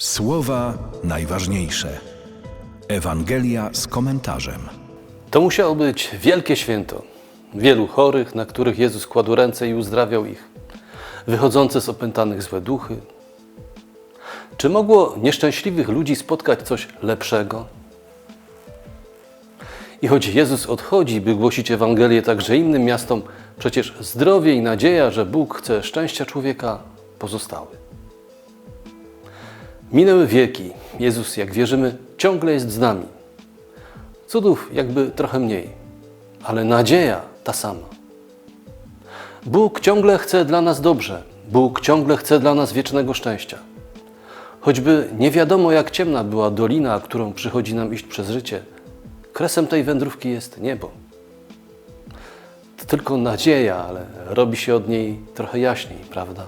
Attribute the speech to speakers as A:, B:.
A: Słowa najważniejsze. Ewangelia z komentarzem.
B: To musiało być wielkie święto. Wielu chorych, na których Jezus kładł ręce i uzdrawiał ich, wychodzące z opętanych złe duchy. Czy mogło nieszczęśliwych ludzi spotkać coś lepszego? I choć Jezus odchodzi, by głosić Ewangelię także innym miastom, przecież zdrowie i nadzieja, że Bóg chce szczęścia człowieka, pozostały. Minęły wieki. Jezus, jak wierzymy, ciągle jest z nami. Cudów jakby trochę mniej, ale nadzieja ta sama. Bóg ciągle chce dla nas dobrze. Bóg ciągle chce dla nas wiecznego szczęścia. Choćby nie wiadomo, jak ciemna była dolina, którą przychodzi nam iść przez życie, kresem tej wędrówki jest niebo. To tylko nadzieja, ale robi się od niej trochę jaśniej, prawda?